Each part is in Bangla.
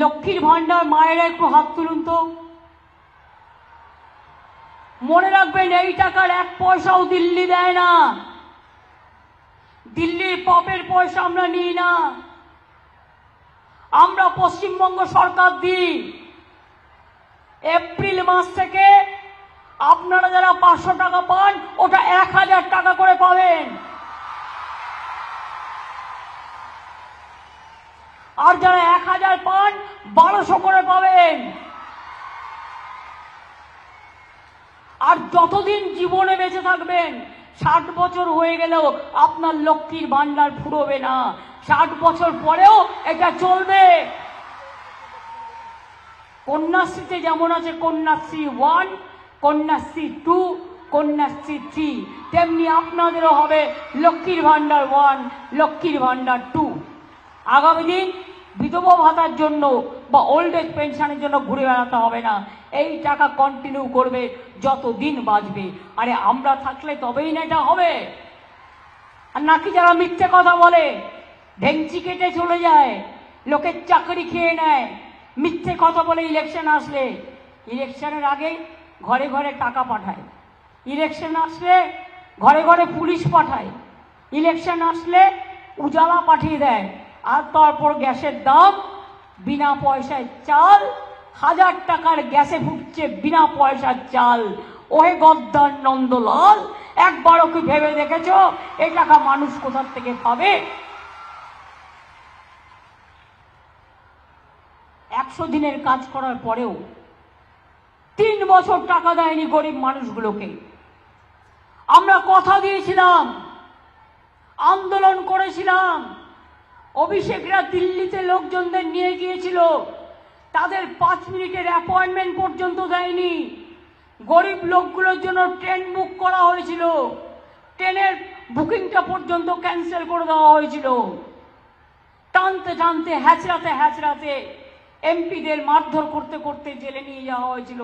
লক্ষ্মীর ভান্ডার মায়েরা একটু হাত তুলুন তো। মনে রাখবেন এই টাকার এক পয়সাও দিল্লি দেয় না। দিল্লির পপের পয়সা আমরা নিই না। আমরা পশ্চিমবঙ্গ সরকার দিই। এপ্রিল মাস থেকে আপনারা যারা পাঁচশো টাকা পান, ওটা এক হাজার টাকা করে পাবেন। আর যারা এক হাজার পান, বারোশো করে পাবেন। আর যতদিন জীবনে বেঁচে থাকবেন, ষাট বছর হয়ে গেলেও আপনার লক্ষ্মীর ভান্ডার ফুরোবে না। ষাট বছর পরেও এটা চলবে। কন্যাশ্রীতে যেমন আছে, Kanyashree one, Kanyashree two, Kanyashree three, তেমনি আপনাদেরও হবে লক্ষ্মীর ভান্ডার ওয়ান, লক্ষ্মীর ভান্ডার টু। আগামী দিন বিধবা ভাতার জন্য বা ওল্ড এজ পেনশনের জন্য ঘুরে বেড়াতে হবে না। এই টাকা কন্টিনিউ করবে যত দিন বাঁচবে। আরে আমরা থাকলে তবেই না এটা হবে। আর নাকি যারা মিথ্যে কথা বলে, ঢেংচি কেটে চলে যায়, লোকের চাকরি খেয়ে নেয়, মিথ্যে কথা বলে ইলেকশন আসলে ইলেকশনের আগে ঘরে ঘরে টাকা পাঠায়। ইলেকশন আসলে ঘরে ঘরে পুলিশ পাঠায়। ইলেকশন আসলে উজালা পাঠিয়ে দেয়। আর তারপর গ্যাসের দাম, বিনা পয়সায় চাল, হাজার টাকার গ্যাসে ফুটছে বিনা পয়সার চাল। ওহে গদ্দার নন্দলাল, একবারও কি ভেবে দেখেছ? এই টাকা মানুষ কোথার থেকে পাবে? একশো দিনের কাজ করার পরেও তিন বছর টাকা দেয়নি গরিব মানুষগুলোকে। আমরা কথা দিয়েছিলাম, আন্দোলন করেছিলাম অভিষেকরা দিল্লিতে লোকজনদের নিয়ে গিয়েছিল। তাদের পাঁচ মিনিটের অ্যাপয়েন্টমেন্ট পর্যন্ত দেয়নি। গরিব লোকগুলোর জন্য ট্রেন বুক করা হয়েছিল। ট্রেনের বুকিংটা পর্যন্ত ক্যান্সেল করে দেওয়া হয়েছিল। টানতে টানতে, হ্যাচড়াতে হ্যাচড়াতে এমপিদের মারধর করতে করতে জেলে নিয়ে যাওয়া হয়েছিল।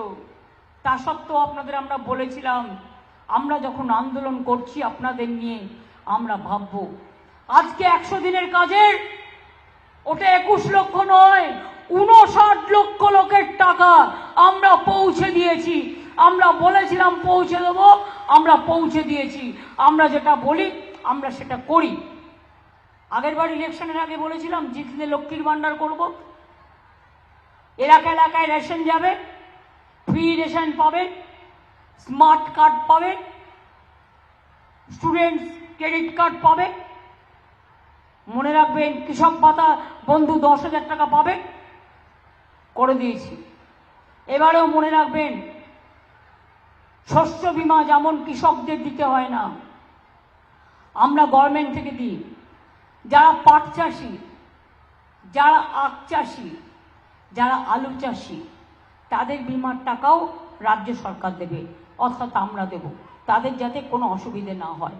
তা সত্ত্বেও আপনাদের আমরা বলেছিলাম, আমরা যখন আন্দোলন করছি আপনাদের নিয়ে, আমরা ভাববো আজকে একশো দিনের কাজের ওটা একুশ লক্ষ নয়, উনষাট লক্ষ লোকের টাকা আমরা পৌঁছে দিয়েছি। আমরা বলেছিলাম পৌঁছে দেবো, আমরা পৌঁছে দিয়েছি। আমরা যেটা বলি, আমরা সেটা করি। আগেরবার ইলেকশনের আগে বলেছিলাম, জিতলে লক্ষ্মীর ভান্ডার করব। এলাকা এলাকায় রেশন যাবে, ফ্রি রেশন পাবে, স্মার্ট কার্ড পাবে, স্টুডেন্টস ক্রেডিট কার্ড পাবে। মনে রাখবেন, কৃষক ভাতা বন্ধু দশ হাজার টাকা পাবে, করে দিয়েছি। এবারেও মনে রাখবেন, শস্য বিমা যেমন কৃষকদের দিতে হয় না, আমরা গভর্নমেন্ট থেকে দিই। যারা পাট চাষি, যারা আখ চাষি, যারা আলু চাষি, তাদের বিমার টাকাও রাজ্য সরকার দেবে, অর্থাৎ আমরা দেব। তাদের যাতে কোনো অসুবিধে না হয়।